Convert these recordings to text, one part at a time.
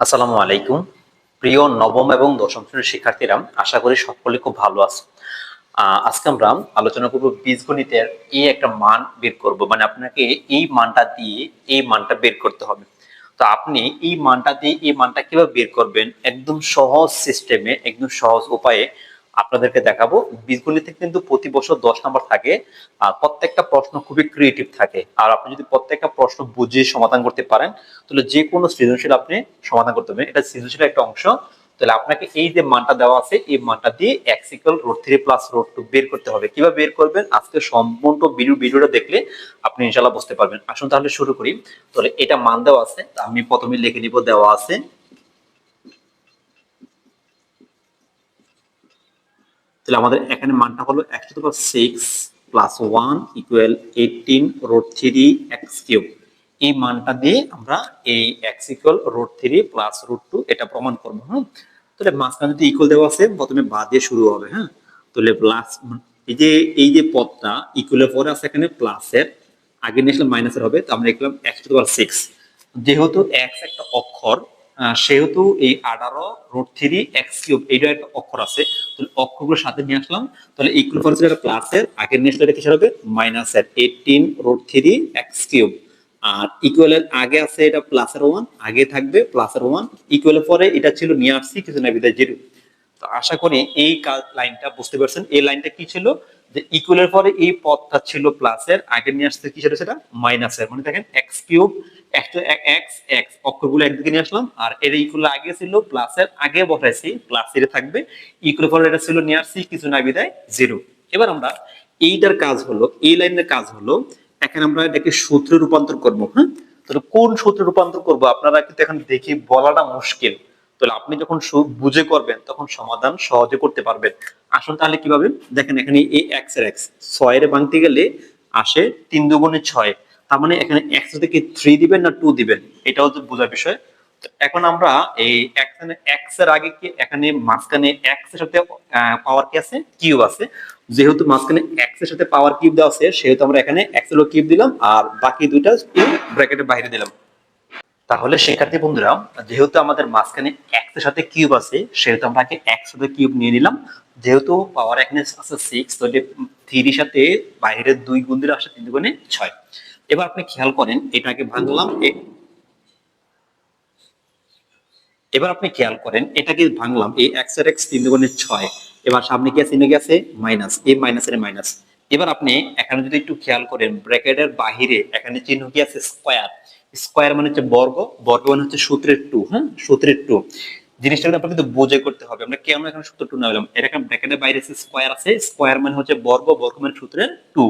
আসসালামু আলাইকুম। প্রিয় নবম এবং দশম শ্রেণির শিক্ষার্থীরা, আশা করি সকলে খুব ভালো আছো। আজকে আমরা আলোচনা করব বীজগণিতের এই একটা মান বের করব মানে আপনাকে এই মানটা দিয়ে এই মানটা বের করতে হবে। তো আপনি এই মানটা দিয়ে এই মানটা কীভাবে বের করবেন? একদম সহজ সিস্টেমে একদম সহজ উপায়ে আপনাদেরকে দেখাবো। বীজগণিতে কিন্তু প্রতি বছর দশ নম্বর থাকে। আর প্রত্যেকটা প্রশ্ন খুবই ক্রিয়েটিভ থাকে। আর আপনি যদি প্রত্যেকটা প্রশ্ন বুঝে সমাধান করতে পারেন, তাহলে যে কোনো সৃজনশীল আপনি সমাধান করতে পারবেন। এটা সৃজনশীল একটা অংশ। তাহলে আপনাকে এই যে মানটা দেওয়া আছে, এই মানটা দিয়ে x root three plus root two বের করতে হবে। কীভাবে বের করবেন? আজকে সম্পূর্ণ ভিডিও ভিডিওটা দেখলে আপনি ইনশাল্লাহ বুঝতে পারবেন। আসুন তাহলে শুরু করি। তাহলে এটা মান দেওয়া আছে। আমি প্রথমে লিখে নিব, দেওয়া আছে। তাহলে আমাদের এখানে মানটা হলো x to six plus one equal eighteen root three x cube এই মানটা দিয়ে আমরা এই x equal root three plus root two এটা প্রমাণ করব হ্যাঁ তাহলে মাঝখানে যদি ইকুয়াল দেওয়া আছে, প্রথমে বা দিয়ে শুরু হবে হ্যাঁ? তাহলে প্লাস এই যে এই যে পদটা ইকুয়ালের পরে আছে এখানে প্লাসের আগে নিয়ে আসলে মাইনাসের হবে, তো আমরা লিখলাম এক্স টু সিক্স যেহেতু এক্স একটা অক্ষর সেহেতু এই আঠারো রোড থ্রি এক্স কিউব এইটা একটা অক্ষর আছে। তাহলে অক্ষরগুলোর সাথে নিয়ে আসলাম। তাহলে ইকুয়াল ফর একটা প্লাসের আগের নিয়ে আসলে এটা কিসের হবে? মাইনাসের eighteen root three x cube আর ইকুয়ালের আগে আছে এটা প্লাসের ওয়ান আগে থাকবে প্লাসের ওয়ান ইকুয়ালের পরে এটা ছিল নিয়ে আসছি, কিছু না বিদায় জিরো। তো আশা করি এই লাইনটা বুঝতে পারছেন। এই লাইনটা কি ছিল? যে ইকুয়ালের পরে এই পদটা ছিল প্লাসের আগে নিয়ে আসছে কি ছিল সেটা? মাইনাসের মানে দেখেন এক্স কিউব এক্স এক্স অক্ষরগুলো একদিকে নিয়ে আসলাম, আর এর ইকুয়াল আগে ছিল আগে প্লাস থাকবে কিছু না জিরো এবার আমরা এইটার কাজ হলো, এই কাজ হলো আমরা সূত্রে রূপান্তর করব হ্যাঁ? তাহলে কোন সূত্রে রূপান্তর করব? আপনারা কিন্তু এখন দেখি বলাটা মুশকিল। তাহলে আপনি যখন বুঝে করবেন, তখন সমাধান সহজে করতে পারবেন। আসুন তাহলে কীভাবে? দেখেন এখানে এই এক্সের এক্স ছয়ের গেলে আসে তিন দুগুণে ছয়। তার মানে এখানে এক্স থেকে থ্রি দিবেন না টু দিবেন? এটাও তো বোঝার বিষয়। এখন আমরা এই এখানে এক্সের আগে কি এখানে মাঝখানে এক্সের সাথে পাওয়ার কি আছে? কিউব আছে। যেহেতু মাঝখানে এক্সের সাথে পাওয়ার কিউব দেওয়া আছে, সেহেতু আমরা এখানে এক্সের কিউব দিলাম আর বাকি দুইটা ব্র্যাকেটের বাইরে দিলাম। তাহলে শিক্ষার্থী বন্ধুরা, যেহেতু আমাদের মাঝখানে এক্সের সাথে কিউব আছে, সেহেতু আমরা আগে এক্স সাথে কিউব নিয়ে নিলাম। যেহেতু পাওয়ার এখানে আছে সিক্স তাহলে থ্রির সাথে বাইরের দুই গুণ দিলে আসে তিন গুণে ছয়। এবার আপনি খেয়াল করেন, এটাকে ভাঙলাম এবার আপনি খেয়াল করেন, এটাকে ভাঙলাম এই এক্সের এক্স তিন দুগুণে ছয়, এবার সামনে কি আছে চিহ্ন কি আছে মাইনাস মাইনাসের মাইনাস এবার আপনি এখানে যদি একটু খেয়াল করেন ব্র্যাকেটের বাহিরে এখানে চিহ্ন কি আছে স্কোয়ার স্কোয়ার মানে হচ্ছে বর্গ বর্গ মানে হচ্ছে সূত্রের টু হ্যাঁ? সূত্রের টু জিনিসটা কিন্তু আপনাকে কিন্তু বুঝে করতে হবে, আমরা কেন এখানে সূত্র টু না বললাম এখানে ব্র্যাকেটের বাইরে স্কোয়ার আছে স্কোয়ার মানে হচ্ছে বর্গ বর্গ মানে সূত্রের টু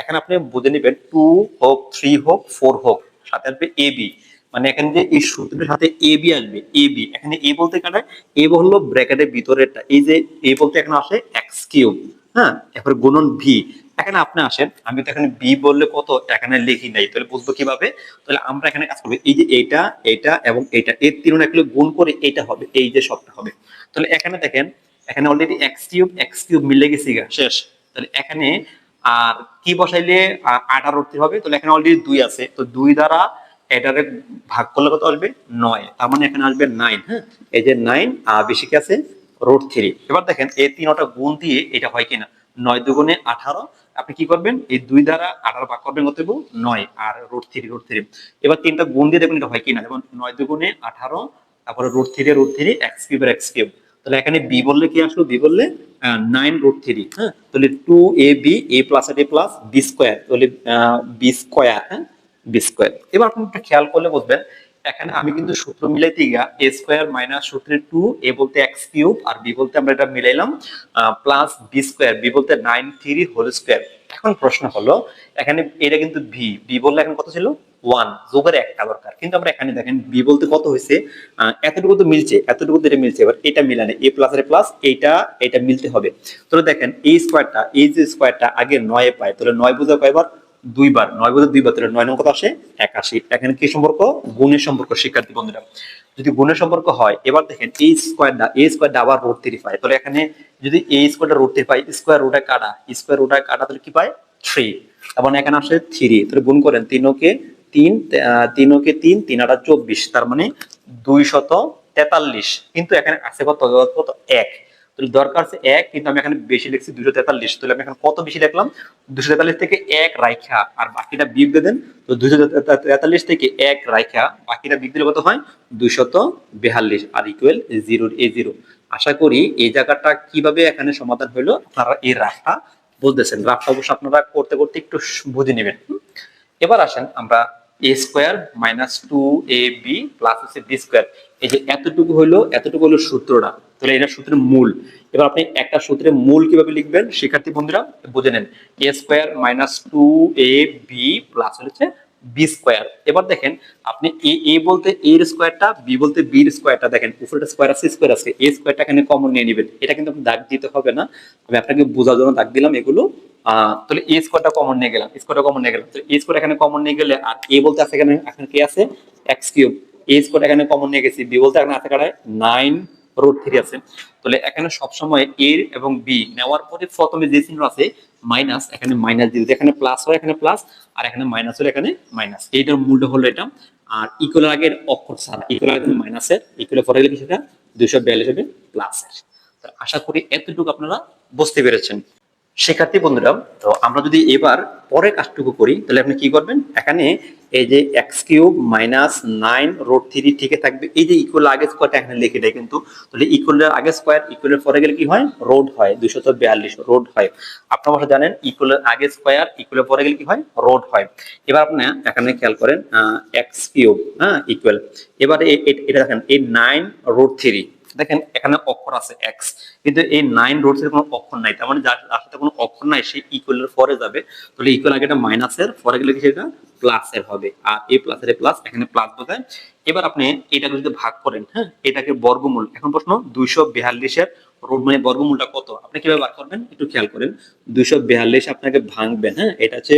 এখানে আপনি বুঝে নেবেন টু হোক থ্রি হোক ফোর হোক, সাথে আসবে এ বি মানে এখানে যে এই সূত্রের সাথে এ বি আসবে এ বি এখানে এ বলতে কাটায় এ হলো ব্র্যাকেটের ভিতরেরটা। এই যে এ বলতে এখানে আসে এক্স কিউব হ্যাঁ? এরপর গুণন ভি এখানে আপনি আসেন, আমি তো এখানে বি বললে কত? এখানে লিখি নাই, তাহলে বুঝব কীভাবে? তাহলে আমরা এখানে কাজ করব, এই যে এইটা এইটা এবং এইটা এর তিনটা একলে গুণ করে এইটা হবে, এই যে সবটা হবে। তাহলে এখানে দেখেন, এখানে already x cube x cube মিলে গেছি শেষ। তাহলে এখানে আর কি বসাইলে আ- আঠারো উঠতে হবে? তাহলে এখানে অলরেডি দুই আছে। তো দুই দ্বারা এটারে ভাগ করলে কত আসবে? নয়। তার মানে এখানে আসবে নাইন হ্যাঁ? এই যে নাইন আর বেশি কি আছে? রোড থ্রি এবার দেখেন, এই তিনটা গুণ দিয়ে এটা হয় কিনা? নয় দুগুণে আঠারো। আপনি কি করবেন? এই দুই দ্বারা আঠারো ভাগ করবেন কত নয়। আর রোড থ্রি রোড থ্রি এবার তিনটা গুণ দিয়ে দেখবেন এটা হয় কিনা। যেমন নয় দুগুণে আঠারো, তারপরে root three root three x cube x cube তাহলে এখানে বি বললে কি আসলো? বি বললে নাইন রুট থ্রি হ্যাঁ? তাহলে two A B A plus A plus B square তাহলে বি স্কোয়ার হ্যাঁ? বি স্কোয়ার এবার আপনি একটু খেয়াল করলে বুঝবেন এখানে আমি কিন্তু সূত্র মিলাইতে গিয়া এ স্কোয়ার মাইনাস সূত্রের টু এ বলতে এক্স কিউব আর বি বলতে আমরা এটা মিলাইলাম প্লাস বি স্কোয়ার বি বলতে নাইন থ্রি হোল স্কোয়ার এখন প্রশ্ন হলো এখানে এটা কিন্তু ভি বি বললে এখন কত ছিল? ওয়ান যোগের একটা দরকার। কিন্তু আমরা এখানে দেখেন বি বলতে কত হয়েছে? এতটুকু তো মিলছে এতটুকু তো এটা মিলছে। এবার এটা মিলানে এ প্লাস এর প্লাস এইটা এটা মিলতে হবে। তাহলে দেখেন এই স্কোয়ারটা এই যে স্কোয়ারটা আগে নয় পায় তাহলে নয় বোঝা কয়বার? দুইবার নয় বোঝা দুইবার নয় নম্বর কত আসে একাশি। এখানে কি সম্পর্ক? গুণের সম্পর্ক শিক্ষার্থী বন্ধুরা। যদি গুণের সম্পর্ক হয় এবার দেখেন এই স্কোয়ারটা এই স্কোয়ারটা আবার রোড থ্রি পায়। তাহলে এখানে যদি এই স্কোয়ারটা রোড থ্রি পাই স্কোয়ার রুটে কাটা স্কোয়ার রুটে কাটা তাহলে কি পায়? থ্রি এবং এখানে আসে থ্রি তাহলে গুণ করেন তিনকে তিন আহ, তিন ওকে তিন তিন আটা চব্বিশ। তার মানে দুই শত তেতাল্লিশ। কিন্তু এখানে আছে কত? কত? এক। তাহলে দরকার আছে এক, কিন্তু আমি এখানে বেশি লিখছি দুশো তেতাল্লিশ। তাহলে আমি এখানে কত বেশি লিখলাম? দুশো তেতাল্লিশ থেকে এক রাইখা, আর বাকিটা বিয়োগ দিয়ে দেন। তো দুশো তেতাল্লিশ থেকে এক রাইখা, বাকিটা বিয়োগ দিলে কত হয়? দুশত বেহাল্লিশ আর ইকুয়াল জিরো এ জিরো আশা করি এই জায়গাটা কীভাবে এখানে সমাধান হলো, আপনারা এই রাফটা বুঝতেছেন রাফটা অবশ্য আপনারা করতে করতে একটু বুঝে নেবেন। এবার আসেন আমরা A square minus two A B plus হচ্ছে বি স্কোয়ার এই যে এতটুকু হলো এতটুকু হলো সূত্রটা। তাহলে এটা সূত্রের মূল। এবার আপনি একটা সূত্রের মূল কীভাবে লিখবেন? শিক্ষার্থী বন্ধুরা, বুঝে নেন। A square minus two A B plus হচ্ছে বি স্কোয়ার এবার দেখেন, আপনি এ এ বলতে এর স্কোয়ারটা বি বলতে বির স্কোয়ারটা দেখেন উপরে স্কোয়ার আছে স্কোয়ার আছে। এ স্কোয়ারটা এখানে কমন নিয়ে নেবেন। এটা কিন্তু দাগ দিতে হবে না। আমি আপনাকে বোঝার জন্য দাগ দিলাম এগুলো। তাহলে এ স্কোয়ারটা কমন নিয়ে গেলাম স্কোয়ারটা কমন নিয়ে গেলাম। এ স্কোয়ার এখানে কমন নিয়ে গেলে, আর এ বলতে আছে এখানে এখানে কি আছে? এক্স কিউব এ স্কোয়ার এখানে কমন নিয়ে গেছি বি বলতে এখানে আছে কাটায় নাইন রোড থ্রি আছে। তাহলে এখানে সবসময় এ এবং বি নেওয়ার পরে প্রথমে যে চিহ্ন আছে মাইনাস এখানে মাইনাস দিয়ে এখানে প্লাস হয়, এখানে প্লাস আর এখানে মাইনাস হলে এখানে মাইনাস এইটার মূলটা হলো এটা। আর ইকুয়াল আগের অক্ষর ছাড়া ইকুয়াল আগে মাইনাসের ইকুয়াল পরে গেলে সেটা দুইশো বিয়াল্লিশ হবে প্লাসের তো আশা করি এতটুকু আপনারা বুঝতে পেরেছেন। শিক্ষার্থী বন্ধুরা, তো আমরা যদি এবার পরের কাজটুকু করি, তাহলে আপনি কি করবেন? এখানে এই যে x cube minus nine root three ঠিকই থাকবে। এই যে ইকুয়াল আগে স্কোয়ারটা এখানে লিখে দেয় কিন্তু। তাহলে ইকুয়ালের আগে স্কোয়ার ইকুয়ালের পরে গেলে কি হয়? রোড হয় দুইশত বিয়াল্লিশ রোড হয়। আপনার অবশ্য জানেন ইকুয়ালের আগে স্কোয়ার ইকুয়ালের পরে গেলে কি হয়? রোড হয়। এবার আপনি এখানে খেয়াল করেন এক্স কিউব হ্যাঁ ইকুয়াল এবার এটা দেখেন, এই নাইন রোড থ্রি দেখেন এখানে অক্ষর আছে এক্স কিন্তু এই নাইন রোডস এর কোনো অক্ষর নাই। তার মানে যার সাথে কোনো অক্ষর নাই, সে ইকুয়াল এর পরে যাবে। তাহলে ইকুয়াল আগে এটা মাইনাসের পরে গেলে কি সেটা প্লাস এর হবে। আর এই প্লাস এর প্লাস এখানে প্লাস বোঝায়। এবার আপনি এটাকে যদি ভাগ করেন হ্যাঁ এটাকে বর্গমূল, এখন প্রশ্ন দুইশো বিয়াল্লিশের রোড মানে বর্গমূলটা কত? আপনি কীভাবে ভাগ করবেন? একটু খেয়াল করেন। দুইশো বিয়াল্লিশ আপনাকে ভাঙবেন হ্যাঁ এটা হচ্ছে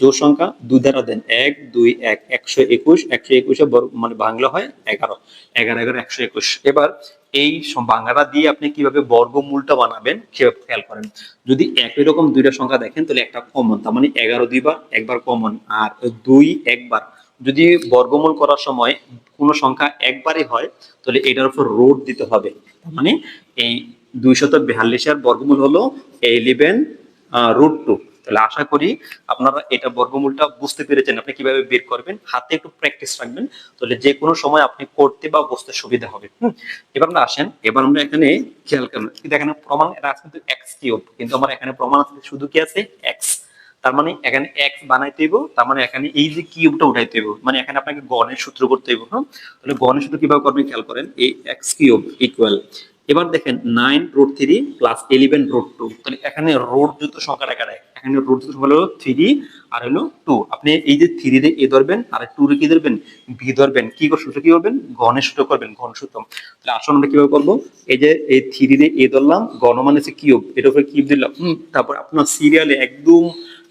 জোর সংখ্যা, দুই দ্বারা দেন এক, দুই, এক, একশো একুশ, একশো একুশে মানে বাংলা হয় এগারো। এগারো এগারো, একশো একুশ। এবার এই বাংলাটা দিয়ে আপনি কীভাবে বর্গমূলটা বানাবেন সেভাবে খেয়াল করেন। যদি একই রকম দুইটা সংখ্যা দেখেন, তাহলে একটা কমন তার মানে এগারো দুইবার, একবার কমন আর দুই একবার। যদি বর্গমূল করার সময় কোনো সংখ্যা একবারই হয়, তাহলে এটার উপর রোড দিতে হবে। তার মানে এই দুইশত বিয়াল্লিশের বর্গমূল হলো ইলেভেন রুট টু তাহলে আশা করি আপনারা এটা বর্গমূলটা বুঝতে পেরেছেন আপনি কীভাবে বের করবেন। হাতে একটু প্র্যাকটিস রাখবেন, তাহলে যে কোনো সময় আপনি করতে বা বুঝতে সুবিধা হবে। এবার আমরা আসেন, এবার আমরা এখানে খেয়াল করেন কিন্তু এখানে প্রমাণ, এটা আছে কিন্তু এক্স কিউব কিন্তু আমার এখানে প্রমাণ আছে শুধু কি আছে? এক্স তার মানে এখানে এক্স বানাইতে হইব, তার মানে এখানে এই যে কিউবটা উঠাইতে হইব মানে এখানে আপনাকে গণের সূত্র করতে হইব হ্যাঁ তাহলে গণের সূত্র কীভাবে করবেন খেয়াল করেন, এই এক্স কিউব ইকুয়াল এবার দেখেন nine root three plus eleven root two তাহলে এখানে রোড যুক্ত সংখ্যা দেখা দেয় এখানে সংখ্যা হলো থ্রি আর হলো টু আপনি এই যে থ্রি রে এ ধরবেন, আর টু রে কি ধরবেন? বি ধরবেন। কি সূত্র কি করবেন? গণের সূত্র করবেন, ঘন সূত্র। তাহলে আসলে আমরা কীভাবে করব? এই যে এই থ্রি রে এ ধরলাম, গণ মানে হচ্ছে কিউব এর উপরে কিউব দিলাম। তারপর আপনার সিরিয়ালে একদম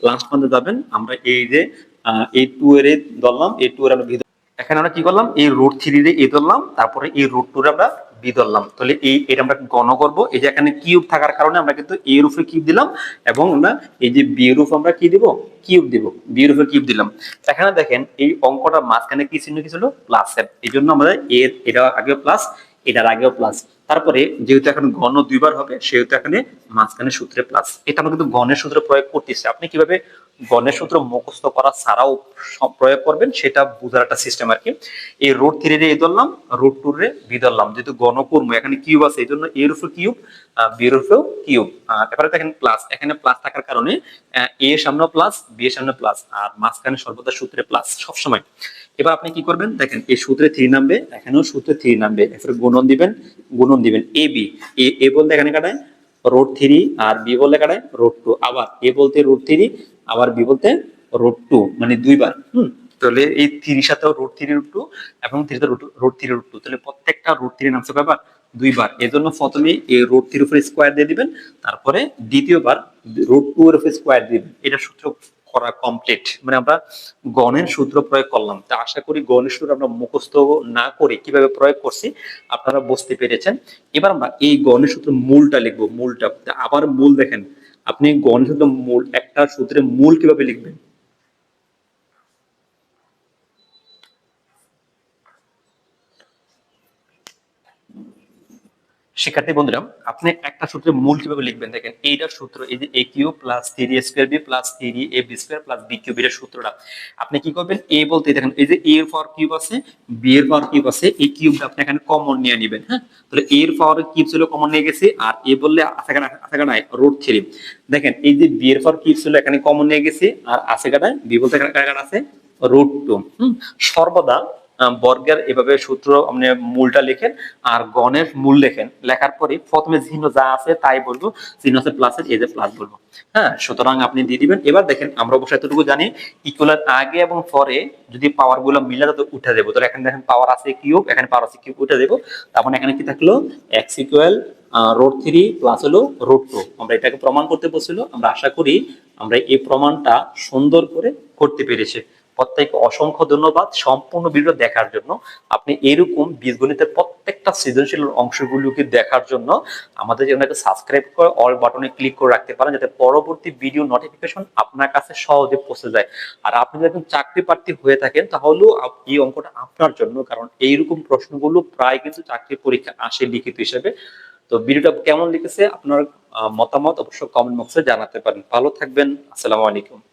লাস্ট পর্যন্ত যাবেন। আমরা এই যে এই টু এর ধরলাম, এই টু এর আমরা এখানে আমরা কি করলাম? এই রুট থ্রি রে এ ধরলাম, তারপরে এই রুট টু রে আমরা বি ধরলাম। তাহলে এই, এটা আমরা গণ করব। এই যে এখানে কিউব থাকার কারণে আমরা কিন্তু এ এর কিউব দিলাম এবং আমরা এই যে বি এর আমরা কি দিব? কিউব দিব। বি এর কিউব দিলাম। এখানে দেখেন এই অঙ্কটার মাঝখানে কি চিহ্ন কি ছিল? প্লাস এর। এই জন্য আমাদের এর, এটা আগে প্লাস এটার আগেও প্লাস তারপরে যেহেতু এখন গণ দুইবার হবে, সেহেতু এখানে মাঝখানে সূত্রে প্লাস এটা আমরা কিন্তু গণের সূত্রে প্রয়োগ করতেছি। আপনি কীভাবে গণের সূত্র মুখস্থ করা ছাড়াও প্রয়োগ করবেন, সেটা বোঝার একটা সিস্টেম আর কি। এই রোড থ্রি রে এ ধরলাম রোড টু রে বি ধরলাম, যেহেতু গণকর্ম, এখানে কিউব আছে এই জন্য এর উপর কিউব বি এর উপরেও কিউব এবারে দেখেন প্লাস এখানে প্লাস থাকার কারণে এ এর সামনে প্লাস বি এর সামনে প্লাস আর মাঝখানে সর্বদা সূত্রে প্লাস সবসময়। এবার আপনি কি করবেন, দেখেন এই সূত্রে থ্রি নামবে, এখানেও সূত্রে থ্রি নামবে, এরপরে গুণন দিবেন গুণন দিবেন এ বি এ বলতে এখানে কাটায় রোড থ্রি আর বি বলতে কাটায় রোড টু আবার এ বলতে রোড থ্রি আবার বি বলতে রোড টু মানে দুইবার, হম? তাহলে এই থ্রির সাথে রোড থ্রি রুট টু এবং থ্রিতে রোড থ্রি রুট টু তাহলে প্রত্যেকটা রোড থ্রি নামছে কয়বার দুইবার। এর জন্য প্রথমে এই রোড থ্রির উপরে স্কোয়ার দিয়ে দিবেন, তারপরে দ্বিতীয়বার রোড টু এর উপরে স্কোয়ার দিবেন। এটা সূত্র করা কমপ্লিট মানে আমরা গণের সূত্র প্রয়োগ করলাম। তা আশা করি গণের সূত্র আমরা মুখস্থ না করে কীভাবে প্রয়োগ করছি, আপনারা বুঝতে পেরেছেন। এবার আমরা এই গণের সূত্র মূলটা লিখব, মূলটা। আবার মূল দেখেন। আপনি গণের সূত্র মূল, একটা সূত্রের মূল কীভাবে লিখবেন? শিক্ষার্থী বন্ধুরা, আপনি একটা সূত্রে মূল কীভাবে লিখবেন। দেখেন, এইটার সূত্র, এই যে A cube plus three square B plus three A B square plus B cube এর সূত্রটা। আপনি কি করবেন? এ বলতে, দেখেন, এই যে এ এর পাওয়ার কিউব আছে বি এর পাওয়ার কিউব আছে, এই কিউবটা আপনি এখানে কমন নিয়ে নেবেন হ্যাঁ? তাহলে এ এর পাওয়ার কিউব ছিল কমন নিয়ে গেছে, আর এ বললে আছে কাটা আছে কাটায় রুট থ্রি দেখেন, এই যে বি এর পাওয়ার কিউব ছিল এখানে কমন নিয়ে গেছে, আর আছে কাটায় বি বলতে এখানে আছে? রুট টু সর্বদা বর্গের এভাবে সূত্র আপনি মূলটা লেখেন আর গণের মূল লেখেন। লেখার পরে প্রথমে চিহ্ন যা আছে তাই বলব। চিহ্ন আছে প্লাসের এই যে প্লাস বলব। হ্যাঁ সুতরাং আপনি দিয়ে দিবেন। এবার দেখেন, আমরা অবশ্যই এতটুকু জানি ইকুয়ালের আগে এবং পরে যদি পাওয়ারগুলো মিলে তো উঠে দেবো। তাহলে এখানে দেখেন পাওয়ার আছে কিউব এখানে পাওয়ার আছে কিউব উঠে দেবো। তার মানে এখানে কি থাকল? X equal root three plus হলো রোড টু আমরা এটাকে প্রমাণ করতে বলছিল। আমরা আশা করি আমরা এই প্রমাণটা সুন্দর করে করতে পেরেছি। প্রত্যেক অসংখ্য ধন্যবাদ সম্পূর্ণ ভিডিও দেখার জন্য। আপনি এরকম বীজগণিতের প্রত্যেকটা সৃজনশীল অংশগুলোকে দেখার জন্য আমাদের চ্যানেলকে সাবস্ক্রাইব করে অল বাটনে ক্লিক করে রাখতে পারেন যাতে পরবর্তী ভিডিও নোটিফিকেশন আপনার কাছে সহজে পৌঁছে যায়। আর আপনি যদি একজন চাকরি প্রার্থী হয়ে থাকেন, তাহলেও এই অঙ্কটা আপনার জন্য, কারণ এইরকম প্রশ্নগুলো প্রায় কিন্তু চাকরি পরীক্ষা আসে লিখিত হিসেবে। তো ভিডিওটা কেমন লিখেছে আপনার মতামত অবশ্যই কমেন্ট বক্সে জানাতে পারেন। ভালো থাকবেন, আসসালামু আলাইকুম।